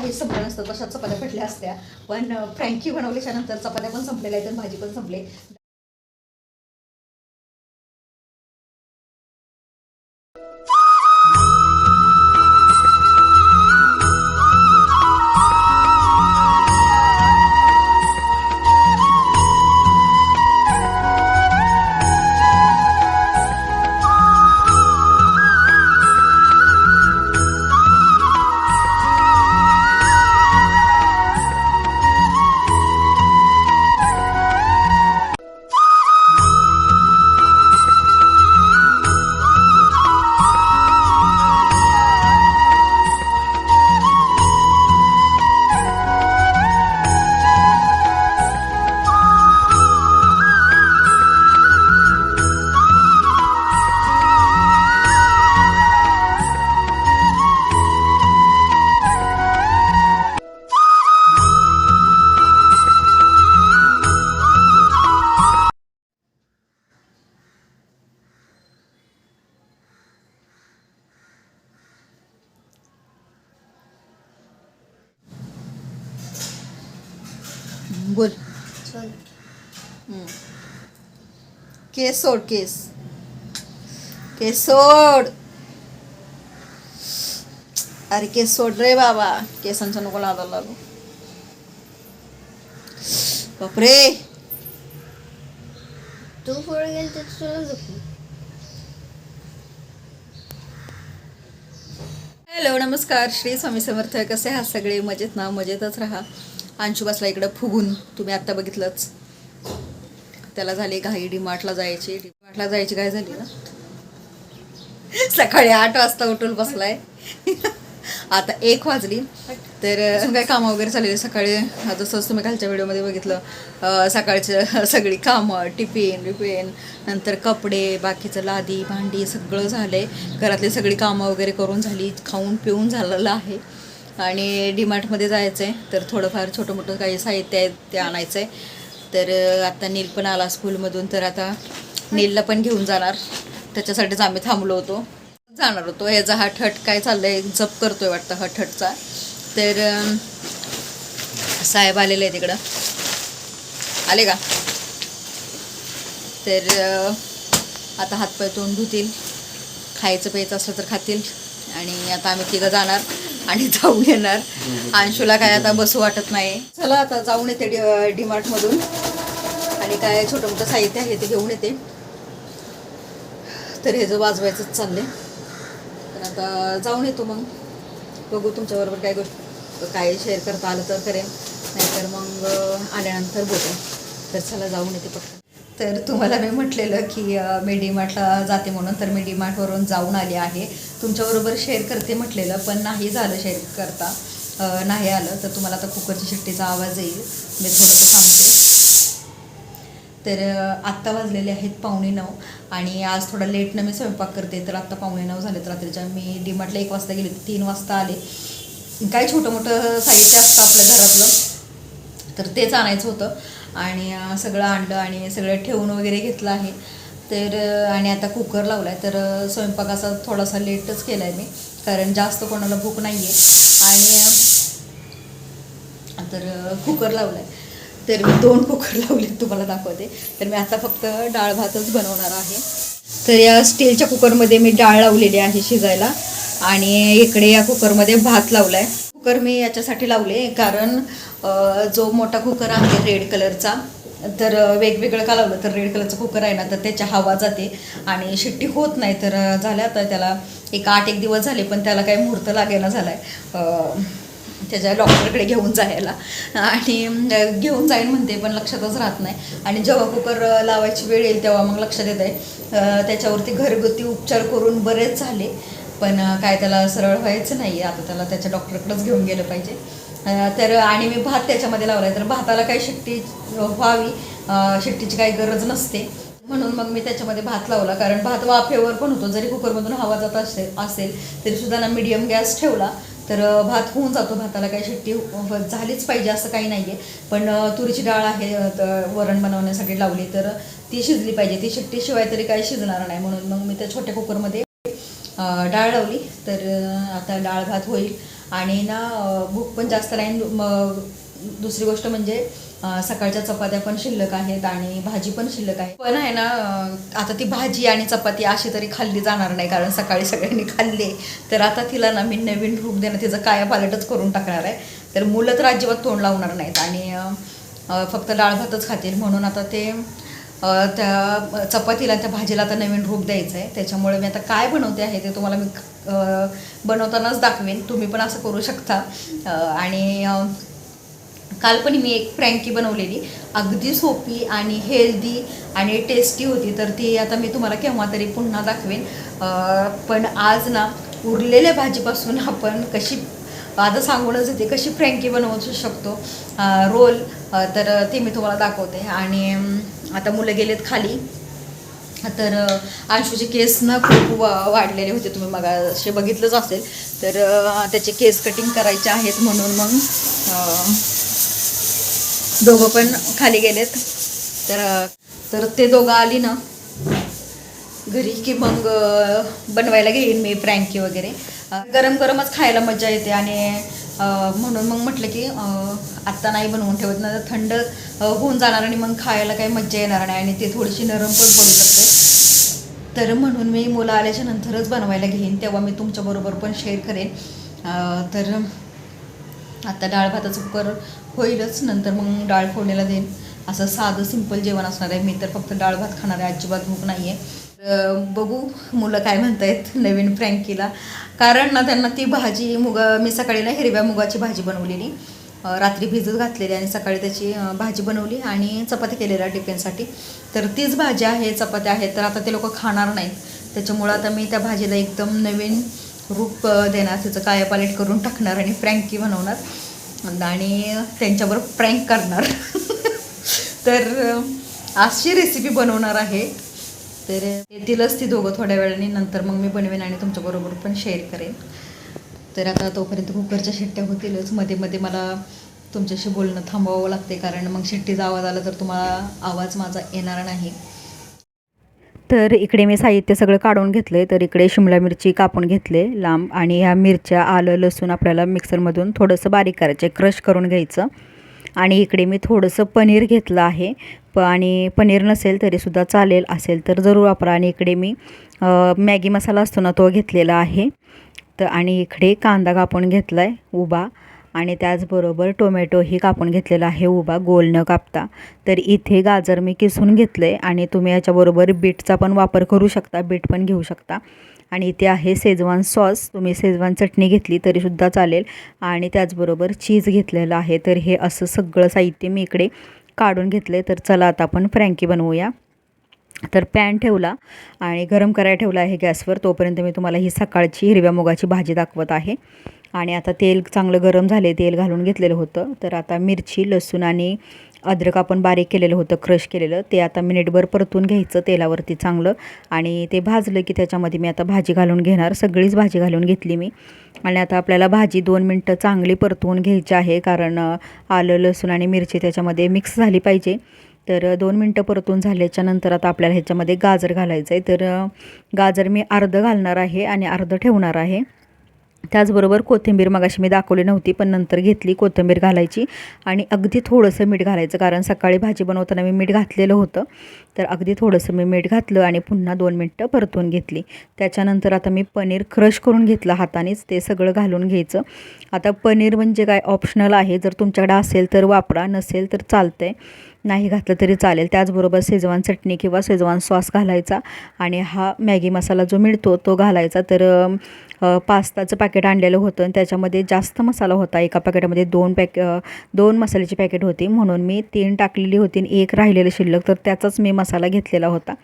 काही संपलं नसतं तशा चपात्या पडल्या असत्या. पण फ्रँकी बनवल्याच्या नंतर चपात्या पण संपलेल्या आहेत आणि भाजी पण संपले. केस सोड केस केस सोड अरे केस सोड रे बाबा केसांचा नको लागायला लागू बापरे तू पुढे गेल तर तुला झोपू हॅलो नमस्कार. श्री स्वामी समर्थ. कसे आहात सगळे? मजेत ना? मजेतच राहा. अंशू बसला इकडं फुगून. तुम्ही आत्ता बघितलंच. त्याला झाली घाई डिमार्टला जायची डिमार्टला जायची काय झाली ना? सकाळी आठ वाजता उठून बसलाय. आता एक वाजली तर काय कामं वगैरे चाललेली. सकाळी जसं तुम्ही कालच्या व्हिडिओमध्ये बघितलं सकाळचं सगळी कामं टिफिन विफिन नंतर कपडे बाकीचं लादी भांडी सगळं झालंय. घरातली सगळी कामं वगैरे करून झाली खाऊन पिऊन झालेलं आहे. आणि डीमार्टमध्ये जायचं आहे तर थोडंफार छोटं मोठं काही साहित्य आहे ते आणायचं आहे तर आता नील पण आला स्कूलमधून तर आता नीलला पण घेऊन जाणार. त्याच्यासाठीच आम्ही थांबलो होतो. जाणार होतो. ह्याचा हा ठट काय चाललंय? जप करतोय वाटतं हा ठटचा. तर साहेब आलेले आहे तिकडं आले का? तर आता हातपाय तोंड धुतील. खायचं प्यायचं असलं तर खातील. आणि आता आम्ही तिघं जाणार. आणि जाऊन येणार. अंशूला काय आता बसू वाटत नाही. चला आता जाऊन येते डी डीमार्टमधून आणि काय छोटं मोठं साहित्य आहे ते घेऊन येते. तर हे जो वाजवायचंच चाललंय. तर आता जाऊन येतो मग. बघू तुमच्याबरोबर काय गोष्ट काय शेअर करता आलं तर करेन. नाहीतर मग आल्यानंतर बोलेन तर चला जाऊन येते पटकन. तर तुम्हाला मी म्हटलेलं की मी डीमार्टला जाते म्हणून तर मी डीमार्टवरून जाऊन आले आहे. तुमच्याबरोबर शेअर करते म्हटलेलं पण नाही झालं शेअर करता. नाही आलं तर तुम्हाला आता कुकरच्या शिट्टीचा आवाज येईल. मी थोडंसं थांबते. तर आत्ता वाजलेले आहेत पावणे नऊ आणि आज थोडा लेटनं मी स्वयंपाक करते तर आत्ता पावणे नऊ झाले तर रात्रीच्या. मी डीमार्टला एक वाजता गेले तीन वाजता आले. काय छोटं मोठं साहित्य असतं आपल्या घरातलं तर तेच आणायचं होतं. आणि सगळं आणलं आणि सगळं ठेवून वगैरे घेतलं आहे. तर आणि आता कुकर लावला आहे तर स्वयंपाकाचा स्वयंपाक असा थोडासा लेटच केला आहे मी. कारण जास्त कोणाला भूक नाही आहे आणि तर कुकर लावला आहे तर मी दोन कुकर लावले तुम्हाला दाखवते. तर मी आता फक्त डाळ भातच बनवणार आहे. तर या स्टीलच्या कुकरमध्ये मी डाळ लावलेली आहे शिजायला. आणि इकडे या कुकरमध्ये भात लावला आहे कुकर मी याच्यासाठी लावले कारण जो मोठा कुकर आहे रेड कलरचा तर वेगवेगळं का लावलं तर रेड कलरचं कुकर आहे ना तर त्याच्या हवा जाते आणि शिट्टी होत नाही तर झाल्या आता त्याला एक आठ एक दिवस झाले पण त्याला काही मुहूर्त लागेना झाला आहे त्याच्या डॉक्टरकडे घेऊन जायला. आणि घेऊन जाईन म्हणते पण लक्षातच राहत नाही. आणि जेव्हा कुकर लावायची वेळ येईल तेव्हा मग लक्षात येत आहे त्याच्यावरती घरगुती उपचार करून बरेच झाले. पण काय त्याला सरळ व्हायचं नाही. आता त्याला त्याच्या डॉक्टरकडेच घेऊन गेलं पाहिजे. तर आणि मी भात त्याच्यामध्ये लावला आहे तर भाताला काही शिट्टी व्हावी. अं, शिट्टीची काही गरज नसते. म्हणून मग मी त्याच्यामध्ये भात लावला. कारण भात वाफेवर पण होतो. जरी कुकरमधून हवा जात असेल असेल तरी सुद्धा ना मीडियम गॅस ठेवला. तर भात होऊन जातो. भाताला काही शिट्टी झालीच पाहिजे असं काही नाही आहे पण तुरीची डाळ आहे वरण बनवण्यासाठी लावली. तर ती शिजली पाहिजे. ती शिट्टीशिवाय तरी काही शिजणार नाही. म्हणून मग मी त्या छोट्या कुकरमध्ये डाळ लावली. तर आता डाळ भात होईल. आणि ना भूक पण जास्त राहील मग दुसरी गोष्ट म्हणजे सकाळच्या चपात्या पण शिल्लक आहेत आणि भाजी पण शिल्लक आहे. पण आहे ना आता ती भाजी आणि चपाती अशी तरी खाल्ली जाणार नाही. कारण सकाळी सगळ्यांनी खाल्ले. तर आता तिला ना मी नवीन रूप देणं तिचं काया पालटच करून टाकणार आहे. तर मुलं तर अजिबात तोंड लावणार नाहीत. आणि फक्त डाळ भातच खातील. म्हणून आता ते त्या चपातीला त्या भाजीला आता नवीन रूप द्यायचं आहे. त्याच्यामुळे मी आता काय बनवते आहे ते तुम्हाला मी बनवतानाच दाखवेन. तुम्ही पण असं करू शकता. आणि काल पण मी एक फ्रँकी बनवलेली. अगदी सोपी आणि हेल्दी आणि टेस्टी होती. तर ती आता मी तुम्हाला केव्हा तरी पुन्हा दाखवेन. पण आज ना उरलेल्या भाजीपासून आपण कशी आता सांगूनच येते कशी फ्रँकी बनवू शकतो. रोल तर ते मी तुम्हाला दाखवते. आणि आता मुलं गेलेत खाली. तर अंशूचे केस ना खूप वाढलेले होते. तुम्ही मग असे बघितलंच असेल. तर त्याचे केस कटिंग करायचे आहेत म्हणून मग दोघं पण खाली गेलेत. तर तर ते दोघं आली ना घरी की मग बनवायला घेईन मी फ्रँकी वगैरे. गरम गरमच खायला मजा येते आणि म्हणून मग म्हटलं की आत्ता नाही बनवून ठेवत ना थंड होऊन जाणार आणि मग खायला काही मज्जा येणार नाही आणि ते थोडीशी नरम पण पडू शकते. तर म्हणून मी मुलं आल्याच्या नंतरच बनवायला घेईन तेव्हा मी तुमच्याबरोबर पण शेअर करेन. तर आता डाळ भाताचं कुकर होईलच नंतर मग डाळ फोडणीला देईन. असं साधं सिंपल जेवण असणार आहे. मी तर फक्त डाळ भात खाणार आहे अजिबात भूक नाही आहे बघू मुलं काय म्हणतायत नवीन फ्रँकीला. कारण ना त्यांना ती भाजी मुगा मी सकाळी ना हिरव्या मुगाची भाजी बनवलेली. रात्री भिजत घातलेली आणि सकाळी त्याची भाजी बनवली आणि चपाती केलेल्या टिफिनसाठी. तर तीच भाजी आहे चपात्या आहेत तर आता ते लोक खाणार नाहीत. त्याच्यामुळं आता मी त्या भाजीला एकदम नवीन रूप देणार. त्याचं कायापालट करून टाकणार आणि फ्रँकी बनवणार. आणि त्यांच्याबरोबर फ्रँक करणार. तर आजची अशी रेसिपी बनवणार आहे. तर येतीलच ती दोघं थोड्या वेळाने. नंतर मग मी बनवेन आणि तुमच्याबरोबर पण शेअर करेन. तर आता तोपर्यंत कुकरच्या शिट्ट्या होतीलच. मध्ये मध्ये मला तुमच्याशी बोलणं थांबवावं लागते कारण मग शिट्टीचा आवाज आला तर तुम्हाला आवाज माझा येणार नाही. तर इकडे मी साहित्य सगळं काढून घेतलं आहे तर इकडे शिमला मिरची कापून घेतले लांब आणि ह्या मिरच्या आलं लसूण आपल्याला मिक्सरमधून थोडंसं बारीक करायचं आहे क्रश करून घ्यायचं. आणि इकडे मी थोडंसं पनीर घेतलं आहे. प आणि पनीर नसेल तरीसुद्धा चालेल असेल तर जरूर वापरा. आणि इकडे मी मॅगी मसाला असतो ना तो घेतलेला आहे. तर आणि इकडे कांदा कापून घेतला आहे उभा. आणि त्याचबरोबर टोमॅटोही कापून घेतलेला आहे उभा. गोल न कापता. तर इथे गाजर मी किसून घेतलं आहे आणि तुम्ही याच्याबरोबर बीटचा पण वापर करू शकता. बीट पण घेऊ शकता. आणि इथे आहे शेजवान सॉस. तुम्ही शेजवान चटणी घेतली तरीसुद्धा चालेल. आणि त्याचबरोबर चीज घेतलेलं आहे. तर हे असं सगळं साहित्य मी इकडे काढून घेतलं. आहे तर चला आता आपण फ्रँकी बनवूया. तर पॅन ठेवला आणि गरम करायला ठेवला आहे गॅसवर. तोपर्यंत मी तुम्हाला ही सकाळची हिरव्या मुगाची भाजी दाखवत आहे. आणि आता तेल चांगलं गरम झाले तेल घालून घेतलेलं होतं. तर आता मिरची लसूण आणि अद्रक आपण बारीक केलेलं होतं क्रश केलेलं. ते आता मिनिटभर परतून घ्यायचं तेलावरती चांगलं. आणि ते भाजलं की त्याच्यामध्ये मी आता भाजी घालून घेणार. सगळीच भाजी घालून घेतली मी. आणि आता आपल्याला भाजी दोन मिनटं चांगली परतवून घ्यायची आहे कारण आलं लसूण आणि मिरची त्याच्यामध्ये मिक्स झाली पाहिजे. तर दोन मिनटं परतून झाल्याच्यानंतर आता आपल्याला ह्याच्यामध्ये गाजर घालायचं आहे तर गाजर मी अर्धं घालणार आहे आणि अर्धं ठेवणार आहे. त्याचबरोबर कोथिंबीर मगाशी मी दाखवली नव्हती पण नंतर घेतली कोथिंबीर घालायची. आणि अगदी थोडंसं मीठ घालायचं कारण सकाळी भाजी बनवताना मी मीठ घातलेलं होतं. तर अगदी थोडंसं मी मीठ घातलं आणि पुन्हा दोन मिनटं परतून घेतली. त्याच्यानंतर आता मी पनीर क्रश करून घेतलं हातानेच ते सगळं घालून घ्यायचं. आता पनीर म्हणजे काय? ऑप्शनल आहे. जर तुमच्याकडे असेल तर वापरा नसेल तर चालतं आहे नाही घातलं तरी चालेल. त्याचबरोबर शेजवान चटणी किंवा शेजवान सॉस घालायचा. आणि हा मॅगी मसाला जो मिळतो तो घालायचा. तर पास्ताचं पॅकेट आणलेलं होतं आणि त्याच्यामध्ये जास्त मसाला होता. एका पॅकेटामध्ये दोन पॅक दोन मसाल्याची पॅकेट होती. म्हणून मी तीन टाकलेली होती आणि एक राहिलेलं शिल्लक. तर त्याचाच मी मसाला घेतलेला होता.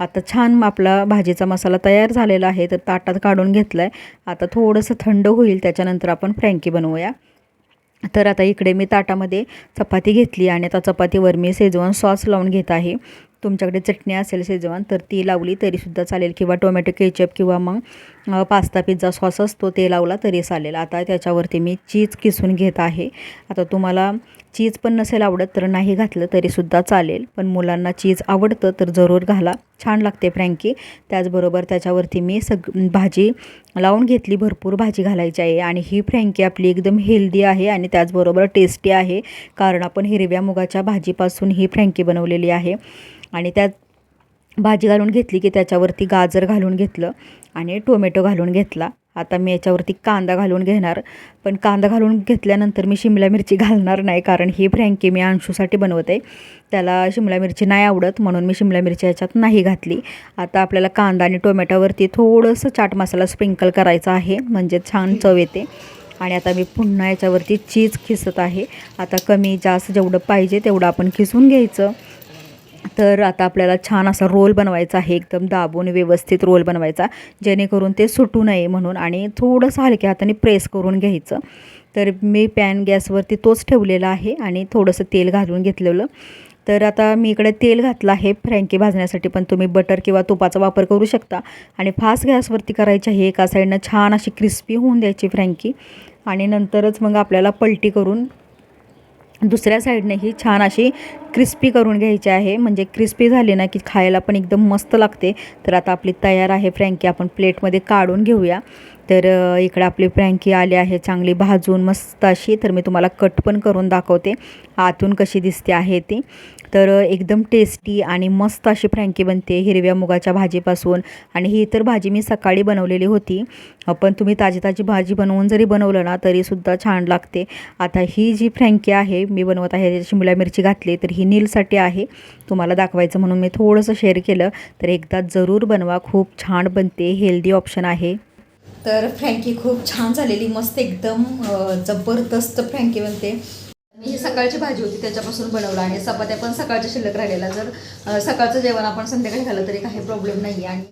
आता छान आपला भाजीचा मसाला तयार झालेला आहे. तर ताटात काढून घेतला आहे आता थोडंसं थंड होईल. त्याच्यानंतर आपण फ्रँकी बनवूया. तर आता इकडे मी ताटामध्ये चपाती घेतली आणि आता चपातीवर मी शेजवान सॉस लावून घेत आहे. तुमच्याकडे चटणी असेल शेजवान तर ती लावली तरीसुद्धा चालेल. किंवा टोमॅटो केचप किंवा मग पास्ता पिझ्झा सॉस असतो ते लावला तरी चालेल. आता त्याच्यावरती मी चीज किसून घेत आहे. आता तुम्हाला चीज पण नसेल आवडत तर नाही घातलं तरीसुद्धा चालेल. पण मुलांना चीज आवडतं तर जरूर घाला. छान लागते फ्रँकी. त्याचबरोबर त्याच्यावरती मी सग भाजी लावून घेतली. भरपूर भाजी घालायची आहे आणि ही फ्रँकी आपली एकदम हेल्दी आहे आणि त्याचबरोबर टेस्टी आहे. कारण आपण हिरव्या मुगाच्या भाजीपासून ही फ्रँकी बनवलेली आहे. आणि त्यात भाजी घालून घेतली की त्याच्यावरती गाजर घालून घेतलं आणि टोमॅटो घालून घेतला. आता मी याच्यावरती कांदा घालून घेणार. पण कांदा घालून घेतल्यानंतर मी शिमला मिरची घालणार नाही कारण ही फ्रँकी मी अंशूसाठी बनवते. त्याला शिमला मिरची नाही आवडत म्हणून मी शिमला मिरची याच्यात नाही घातली. आता आपल्याला कांदा आणि टोमॅटोवरती थोडंसं चाट मसाला स्प्रिंकल करायचा आहे म्हणजे छान चव येते. आणि आता मी पुन्हा याच्यावरती चीज खिसत आहे. आता कमी जास्त जेवढं पाहिजे तेवढं आपण खिसून घ्यायचं. तर आता आपल्याला छान असा रोल बनवायचा आहे एकदम दाबून व्यवस्थित रोल बनवायचा जेणेकरून ते सुटू नये म्हणून आणि थोडंसं हलक्या हाताने प्रेस करून घ्यायचं. तर मी पॅन गॅसवरती तोच ठेवलेला आहे आणि थोडंसं तेल घालून घेतलेलं. तर आता मी इकडे तेल घातलं आहे फ्रँकी भाजण्यासाठी पण तुम्ही बटर किंवा तुपाचा वापर करू शकता. आणि फास्ट गॅसवरती करायची आहे एका साईडनं छान अशी क्रिस्पी होऊन द्यायची फ्रँकी. आणि नंतरच मग आपल्याला पलटी करून दुसऱ्या साईडनेही छान अशी क्रिस्पी करून घ्यायची आहे. म्हणजे क्रिस्पी झाली ना की खायला पण एकदम मस्त लागते. तर आता आपली तयार आहे फ्रँकी. आपण प्लेटमध्ये काढून घेऊया. तर इकडे इकडं आपली फ्रँकी आली आहे चांगली भाजून मस्त अशी. तर मी तुम्हाला कट पण करून दाखवते. आतून कशी दिसते आहे ती. तर एकदम टेस्टी आणि मस्त अशी फ्रँकी बनते हिरव्या मुगाच्या भाजीपासून. आणि ही तर भाजी मी सकाळी बनवलेली होती. पण तुम्ही ताजी ताजी भाजी बनवून जरी बनवलं ना तरीसुद्धा छान लागते. आता ही जी फ्रँकी आहे मी बनवत आहे त्याची शिमला मिरची घातली तर ही नीलसाठी आहे. तुम्हाला दाखवायचं म्हणून मी थोडंसं शेअर केलं. तर एकदा जरूर बनवा. खूप छान बनते. हेल्दी ऑप्शन आहे. तर फ्रँकी खूप छान झालेली. मस्त एकदम जबरदस्त फ्रँकी बनते. मी ही सकाळची भाजी होती. त्याच्यापासून बनवलं आणि चपात्या पण सकाळच्या शिल्लक राहिलेला जर सकाळचं जेवण आपण संध्याकाळी खाल्लं तरी काही प्रॉब्लेम नाही आणि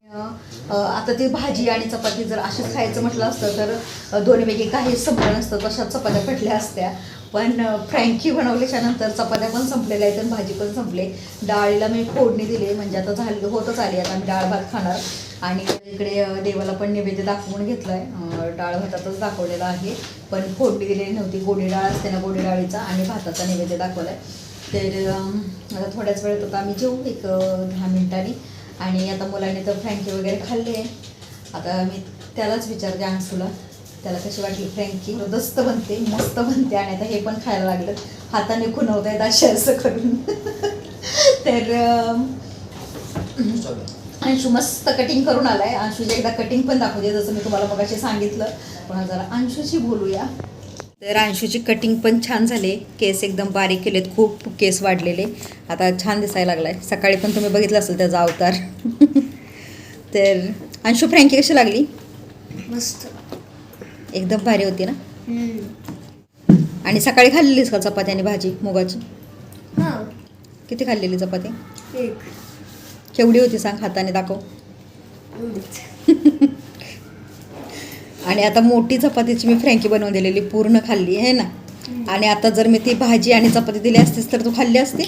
आता ती भाजी आणि चपाती जर अशीच खायचं म्हटलं असतं तर दोन्हीपैकी काही संपलं नसतं तशाच चपात्या पडल्या असत्या. पण फ्रँकी बनवल्याच्या नंतर चपात्या पण संपलेल्या आहेत आणि भाजी पण संपले डाळीला मी फोडणी दिली म्हणजे आता झाली होतच आली आता आम्ही डाळ भात खाणार. आणि इकडे देवाला पण नैवेद्य दाखवून घेतलं आहे डाळ भातातच दाखवलेला आहे. पण फोडणी दिलेली नव्हती. गोडी डाळ असते ना गोडी डाळीचा आणि भाताचा नैवेद्य दाखवला आहे तर आता थोड्याच वेळात आता आम्ही जेऊ एक दहा मिनिटांनी. आणि आता मुलांनी तर फ्रँकी वगैरे खाल्ली आहे. आता मी त्यालाच विचारते अंशूला. त्याला कशी वाटली? फ्रँकी दस्त बनते मस्त बनते आणि आता हे पण खायला लागलं हाताने खुणवत आहेत असे असं करून. तर अंशू मस्त कटिंग करून आलाय. अंशूची एकदा कटिंग पण दाखवते जसं मी तुम्हाला मगाशी सांगितलं. पण जरा अंशूशी बोलूया. तर अंशूची कटिंग पण छान झाले. केस एकदम बारीक केलेत खूप केस वाढलेले. आता छान दिसायला लागलाय. सकाळी पण तुम्ही बघितलं असेल त्याचा अवतार. तर अंशू फ्रँकी कशी लागली? मस्त. एकदम भारी होती ना. आणि सकाळी खाल्लेलीस का चपाती आणि भाजी मुगाची? हा. किती खाल्लेली चपाती? एक. केवढी होती सांग हाताने दाखव. आणि आता मोठी चपातीची मी फ्रँकी बनवून दिलेली पूर्ण खाल्ली आहे ना? आणि आता जर मी ती भाजी आणि चपाती दिली असतीस तर तू खाल्ली असती?